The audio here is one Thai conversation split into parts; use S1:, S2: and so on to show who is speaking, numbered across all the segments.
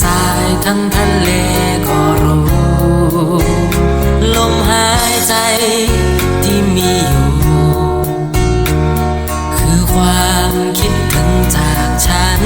S1: สายทั้งทะเลก็รู้ ลมหายใจที่มีอยู่ คือความคิดถึงจากฉัน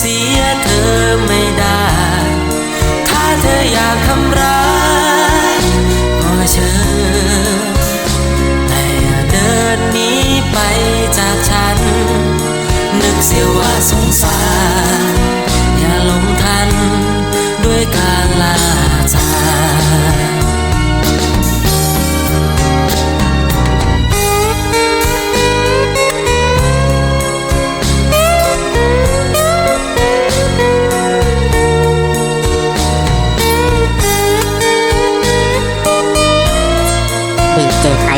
S1: เสียเธอไม่ได้ ถ้าเธออยากทำร้ายก็เชิญแต่อย่าเดินหนีไปจากฉัน นึกเสียว่าสงสาร อย่าหลงทันด้วยการลา ดี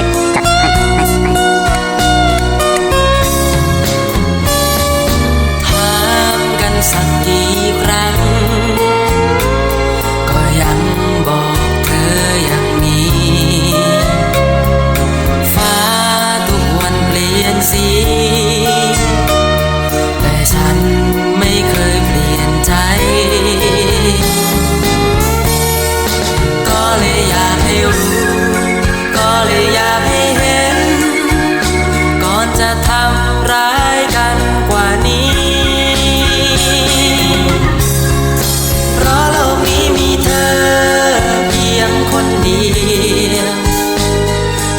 S1: ยว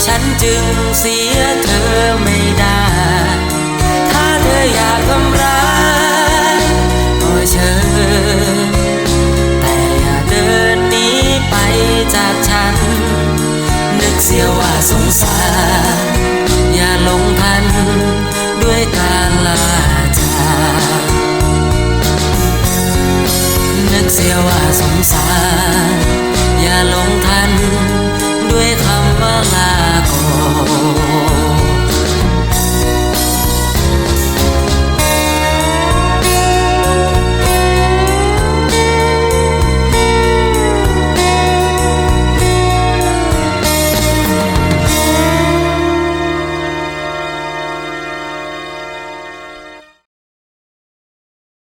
S1: ฉันจึงเสียเธอไม่ได้ ถ้าเธออยากทำร้ายก็เชิญ แต่อย่าเดินหนีไปจากฉัน นึกเสียว่าสงสาร อย่าหลงพันด้วยการลาจากนึกเสียว่าสงสาร